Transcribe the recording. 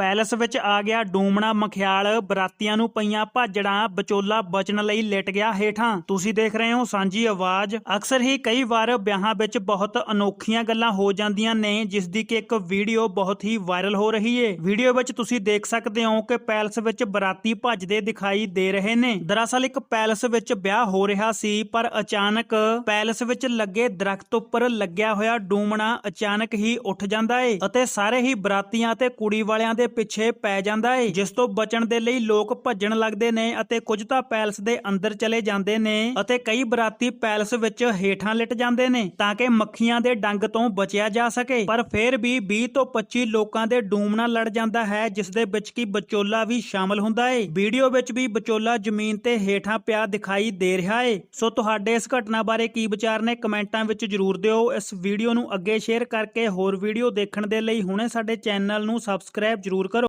Palace ਵਿੱਚ ਆ ਗਿਆ ਡੂਮਣਾ ਮਖਿਆਲ। ਬਰਾਤੀਆਂ ਨੂੰ ਪਈਆਂ ਭਾਜੜਾਂ ਬਚੋਲਾ ਬਚਣ ਲਈ ਲਿਟ ਗਿਆ ਹੇਠਾਂ। ਤੁਸੀਂ ਦੇਖ ਰਹੇ ਹੋ ਸਾਂਝੀ ਆਵਾਜ਼। ਅਕਸਰ ਹੀ ਕਈ ਵਾਰ ਵਿਆਹਾਂ ਵਿੱਚ ਬਹੁਤ ਅਨੋਖੀਆਂ ਗੱਲਾਂ ਹੋ ਜਾਂਦੀਆਂ ਨੇ, ਜਿਸ ਦੀ ਕਿ ਇੱਕ ਵੀਡੀਓ ਬਹੁਤ ਹੀ ਵਾਇਰਲ ਹੋ ਰਹੀ ਏ। ਵੀਡੀਓ ਵਿੱਚ ਤੁਸੀਂ ਦੇਖ ਸਕਦੇ ਹੋ ਕਿ ਪੈਲਸ ਵਿੱਚ ਬਰਾਤੀ ਭੱਜਦੇ ਦਿਖਾਈ ਦੇ ਰਹੇ ਨੇ। ਦਰਅਸਲ ਇੱਕ ਪੈਲਸ ਵਿੱਚ ਵਿਆਹ ਹੋ ਰਿਹਾ ਸੀ, ਪਰ ਅਚਾਨਕ ਪੈਲਸ ਵਿੱਚ ਲੱਗੇ ਦਰਖਤ ਉੱਪਰ ਲੱਗਿਆ ਹੋਇਆ ਡੂਮਣਾ ਅਚਾਨਕ ਹੀ ਉੱਠ ਜਾਂਦਾ ਏ ਅਤੇ ਸਾਰੇ ਹੀ ਬਰਾਤੀਆਂ ਤੇ ਕੁੜੀ ਵਾਲਿਆਂ ਦੇ ਪਿੱਛੇ ਪੈ ਜਾਂਦਾ ਏ, ਜਿਸ ਤੋਂ ਬਚਣ ਦੇ ਲਈ ਲੋਕ ਭੱਜਣ ਲੱਗਦੇ ਨੇ ਅਤੇ ਕੁਝ ਤਾਂ ਪੈਲਸ ਦੇ ਅੰਦਰ ਚਲੇ ਜਾਂਦੇ ਨੇ ਅਤੇ ਕਈ ਬਰਾਤੀ ਪੈਲਸ ਵਿੱਚ ਹੇਠਾਂ ਲਿਟ ਜਾਂਦੇ ਨੇ ਤਾਂ ਕਿ ਮੱਖੀਆਂ ਦੇ ਡੰਗ ਤੋਂ ਬਚਿਆ ਜਾ ਸਕੇ। ਪਰ ਫਿਰ ਵੀ 20 ਤੋਂ 25 ਲੋਕਾਂ ਦੇ ਡੂਮਣਾ ਲੜ ਜਾਂਦਾ ਹੈ, ਜਿਸ ਦੇ ਵਿੱਚ ਕੀ ਵਿਚੋਲਾ ਵੀ ਸ਼ਾਮਲ ਹੁੰਦਾ ਏ। ਵੀਡੀਓ ਵਿੱਚ ਵੀ ਬਚੋਲਾ ਜ਼ਮੀਨ ਤੇ ਹੇਠਾਂ ਪਿਆ ਦਿਖਾਈ ਦੇ ਰਿਹਾ ਏ। ਸੋ ਤੁਹਾਡੇ ਇਸ ਘਟਨਾ ਬਾਰੇ ਕੀ ਵਿਚਾਰ ਨੇ ਕਮੈਂਟਾਂ ਵਿੱਚ ਜਰੂਰ ਦਿਓ। ਇਸ ਵੀਡੀਓ ਨੂੰ ਅੱਗੇ ਸ਼ੇਅਰ ਕਰਕੇ ਹੋਰ ਵੀਡੀਓ ਦੇਖਣ ਦੇ ਲਈ ਹੁਣੇ ਸਾਡੇ ਚੈਨਲ ਨੂੰ ਸਬਸਕ੍ਰਾਈਬ ਜ਼ਰੂਰ ਜਰੂਰ ਕਰੋ।